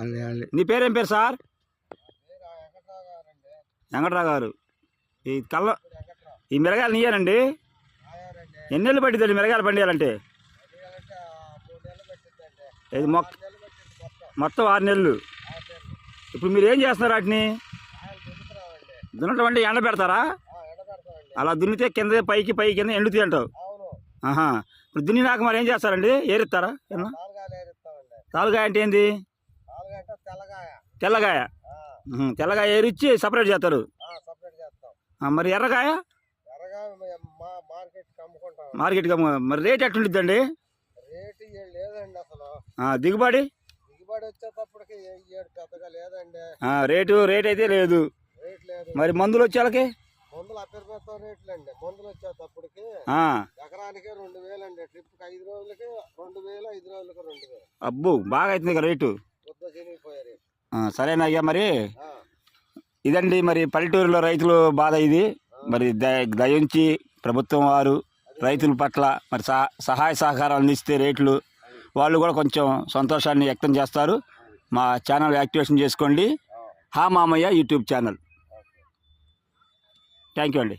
అన్నీ అన్నీ నీ పేరేం పేరు సార్? వెంకట్రావు గారు ఈ కళ్ళ ఈ మిరగాయలు నీయేనండి? ఎన్ని నెలలు పట్టిందండి మిరగాయలు పండియాలంటే? ఇది మొక్క మొత్తం ఆరు నెలలు. ఇప్పుడు మీరు ఏం చేస్తున్నారు వాటిని? దున్నటం అంటే ఎండ పెడతారా? అలా దున్నితే కింద పైకి పైకి కింద ఎండుతాయి అంటావు. ఆహా. ఇప్పుడు దున్నినాక మరి ఏం చేస్తారండి? ఏరుతారా? కింద తాలుగాయ అంటే ఏంది? తెల్లగాయ. తెల్లగాయ ఏరిచ్చి సపరేట్ చేస్తారు. మరి ఎర్రగాయ? మార్కెట్ మరి రేట్ ఎట్లుంటుందండి రేటు ఏం లేదండి అసలు. ఆ, దిగుబడి? రేటు రేట్ అయితే లేదు. రేట్ లేదు. మరి మందులు వచ్చేళ్ళకి మందులు మందులు వచ్చేటప్పటికి ఎకరానికి రెండు వేలు అండి ట్రిప్కి ఐదు రోజులకి రెండు వేలు ఐదు రోజులకి రెండు వేలు. అబ్బో బాగా అవుతుంది రేటు. సరేనయ్యా మరి? ఆ, ఇదండి మరి పల్లెటూరులో రైతులు బాధ ఇది. మరి దయ దయించి ప్రభుత్వం వారు రైతుల పట్ల మరి సహ సహాయ సహకారాలు అందిస్తే రేట్లు వాళ్ళు కూడా కొంచెం సంతోషాన్ని వ్యక్తం చేస్తారు. మా ఛానల్ యాక్టివేషన్ చేసుకోండి. హా మామయ్య యూట్యూబ్ ఛానల్. థ్యాంక్ యూ అండి.